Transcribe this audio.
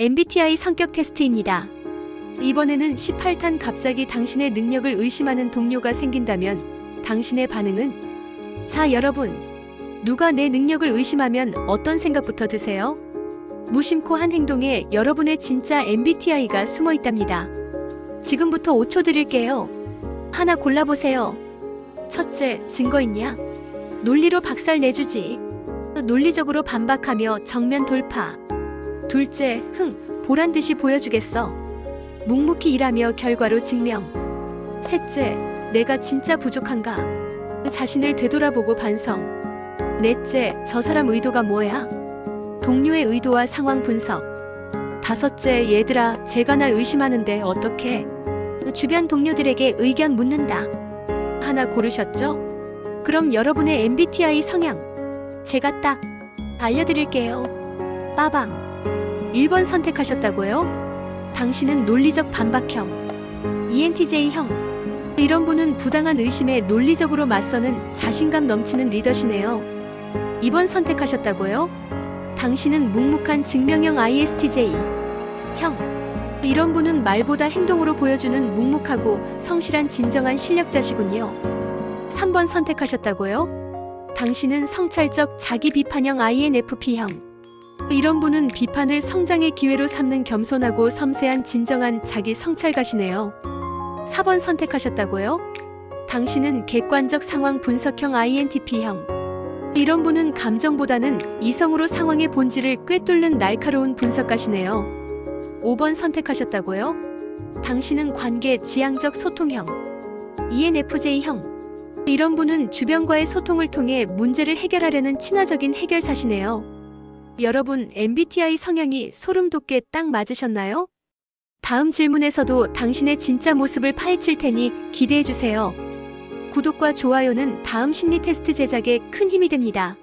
MBTI 성격 테스트입니다. 이번에는 18탄 갑자기 당신의 능력을 의심하는 동료가 생긴다면 당신의 반응은? 자, 여러분. 누가 내 능력을 의심하면 어떤 생각부터 드세요? 무심코 한 행동에 여러분의 진짜 MBTI가 숨어 있답니다. 지금부터 5초 드릴게요. 하나 골라보세요. 첫째, 증거 있냐? 논리로 박살 내주지. 논리적으로 반박하며 정면 돌파. 둘째, 흥, 보란 듯이 보여주겠어. 묵묵히 일하며 결과로 증명. 셋째, 내가 진짜 부족한가? 자신을 되돌아보고 반성. 넷째, 저 사람 의도가 뭐야? 동료의 의도와 상황 분석. 다섯째, 얘들아, 제가 날 의심하는데 어떻게? 주변 동료들에게 의견 묻는다. 하나 고르셨죠? 그럼 여러분의 MBTI 성향. 제가 딱 알려드릴게요. 빠밤. 1번 선택하셨다고요? 당신은 논리적 반박형. ENTJ형. 이런 분은 부당한 의심에 논리적으로 맞서는 자신감 넘치는 리더시네요. 2번 선택하셨다고요? 당신은 묵묵한 증명형 ISTJ. 형. 이런 분은 말보다 행동으로 보여주는 묵묵하고 성실한 진정한 실력자시군요. 3번 선택하셨다고요? 당신은 성찰적 자기 비판형 INFP형. 이런 분은 비판을 성장의 기회로 삼는 겸손하고 섬세한 진정한 자기 성찰가시네요. 4번 선택하셨다고요? 당신은 객관적 상황 분석형 INTP형. 이런 분은 감정보다는 이성으로 상황의 본질을 꿰뚫는 날카로운 분석가시네요. 5번 선택하셨다고요? 당신은 관계 지향적 소통형. ENFJ형. 이런 분은 주변과의 소통을 통해 문제를 해결하려는 친화적인 해결사시네요. 여러분, MBTI 성향이 소름 돋게 딱 맞으셨나요? 다음 질문에서도 당신의 진짜 모습을 파헤칠 테니 기대해 주세요. 구독과 좋아요는 다음 심리 테스트 제작에 큰 힘이 됩니다.